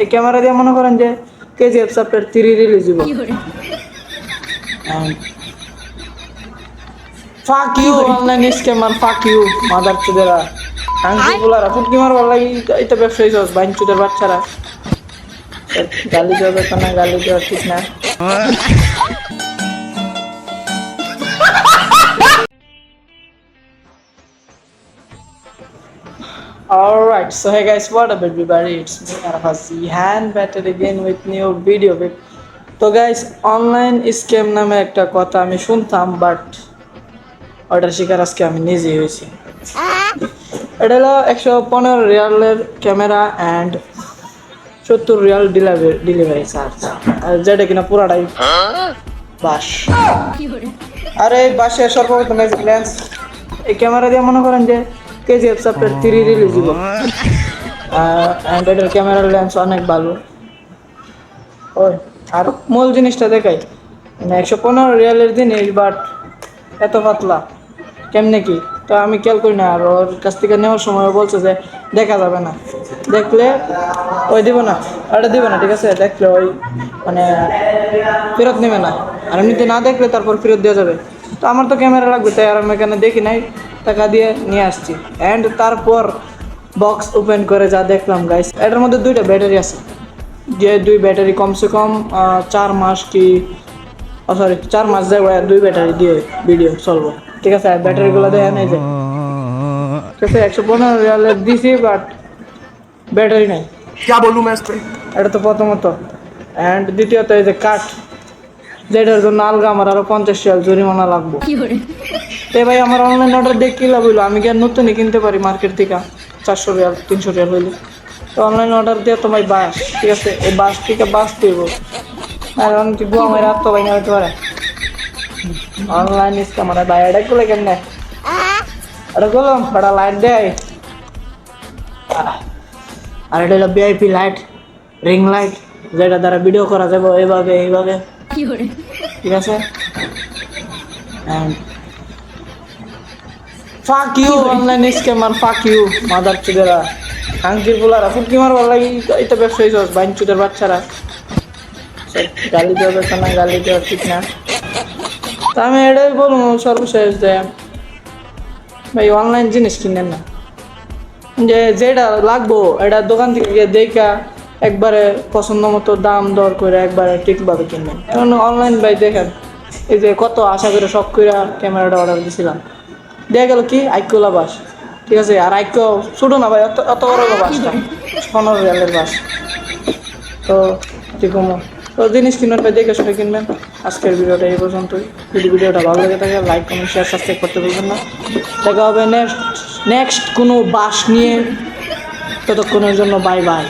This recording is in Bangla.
এই ক্যামেরা দিয়ে মনে করেন যে কেজিএফ চ্যাপ্টার থ্রি রিলিজ হইব। Fuck you online scammer fuck you mother চুদেরা। আংটি গুলারা ফুটকি মারবার লাগি এটা ব্যবসায়ী চস বাইন চুদের বাচ্চারা গালি দেওয়া না গালি দেওয়া ঠিক না। Alright, so hey guys, what up everybody? It's me Arhasi hand back again with new video with তো গাইস অনলাইন স্ক্যাম নামে একটা কথা আমি শুনতাম বাট ওটার শিকার আজকে আমি নিজেই হয়েছি। এটা হলো একশো পনেরো রিয়ালের ক্যামেরা অ্যান্ড সত্তর রিয়াল ডেলিভারি ডেলিভারি চার্জ আর যেটা কিনা পুরাটাই বাস। আর এই বাসের সর্বপ্রথম লেন্স এই ক্যামেরা দিয়ে মনে করেন যে কেজিএফ চ্যাপ্টার থ্রি রিলিজ দিব। অ্যান্ড এটার ক্যামেরার লেন্স অনেক ভালো। ওই, আর মূল জিনিসটা দেখাই। মানে একশো পনেরো রিয়ালের জিনিস বাট এত পাতলা। কেমনে কি? তো আমি খেয়াল করি না, আর ওর কাছ থেকে নেওয়ার সময় বলছে যে দেখা যাবে না। দেখলে ওই দিব না ওটা দিব না, ঠিক আছে? দেখলে ওই মানে ফেরত নেবে না। আর এমনিতে না দেখলে তারপর ফেরত দেওয়া যাবে। তো আমার তো ক্যামেরা লাগবে, তাই আর আমি এখানে দেখি নাই। টাকা দিয়ে নিয়ে আসছি অ্যান্ড তারপর বক্স ওপেন করে যা দেখলাম গাইস এটার মধ্যে দুইটা ব্যাটারি আছে যে দুই ব্যাটারি কমসে কম আহ, চার মাস কি সরি চার মাস যায় ওরা দুই ব্যাটারি দিয়ে ভিডিও চলবো ঠিক আছে ব্যাটারিগুলো দেয় নাই যে ঠিক আছে একশো পনেরো রিয়ালের দিছি বাট ব্যাটারি নাই क्या बोलूं मैं इस पे এটা তো প্রথমত অ্যান্ড দ্বিতীয়ত এই যে কাঠ যেটার জন্য আলগা আমার আরো পঞ্চাশ রিয়াল জরিমানা লাগবো তো ভাই আমার অনলাইন অর্ডার দিয়ে কি লাভ হইল? আমি কি আর নতুনই কিনতে পারি মার্কেট থেকে? চারশো রিয়াল তিনশো রিয়াল হইলে। তো অনলাইন অর্ডার দিয়ে তোমার বাস ঠিক আছে? এই বাস থেকে বাস দিব। আর অনেক গুয়া আমার রাত তো ভাই না হইতে পারে? অনলাইন ইসকা মানে ভাই এটা গুলো কেমনে? এটা গুলো বড় লাইট দেয়। আর এটা হলো ভিআইপি লাইট রিং লাইট যেটা দ্বারা ভিডিও করা যাবে এইভাবে এইভাবে। ঠিক আছে? Fuck you online scammer fuck you mother চুদেরা। আংটির পোলারা ফুটকি মারবার লাগি এটা ব্যবসায়ী চস বাইন চুদের বাচ্চারা। গালি দেওয়া বেতন না গালি দেওয়া ঠিক না। তা আমি এটাই বলব সর্বশেষ যে ভাই অনলাইন জিনিস কিনেন না। যে যেটা লাগবো এটা দোকান থেকে গিয়ে দেখা একবারে পছন্দ মতো দাম দর করে একবারে ঠিকভাবে কিনবেন। এখন অনলাইন ভাই দেখেন এই যে কত আশা করে শখ করে ক্যামেরাটা অর্ডার দিয়েছিলাম দেখা গেল কি? আইকোলা বাস। ঠিক আছে? আর আইকো ছোটো না ভাই, অত অত বড় বাসটা। পনেরো রিয়ালের বাস। তো ঠিক তো জিনিস কিনবেন ভাই, দেখে শুনে কিনবেন। আজকের ভিডিওটা এই পর্যন্তই। যদি ভিডিওটা ভালো লেগে থাকে লাইক কমেন্ট শেয়ার সাবস্ক্রাইব করতে ভুলবেন না। দেখা হবে নেক্সট নেক্সট কোনো বাস নিয়ে। ততক্ষণের জন্য বাই বাই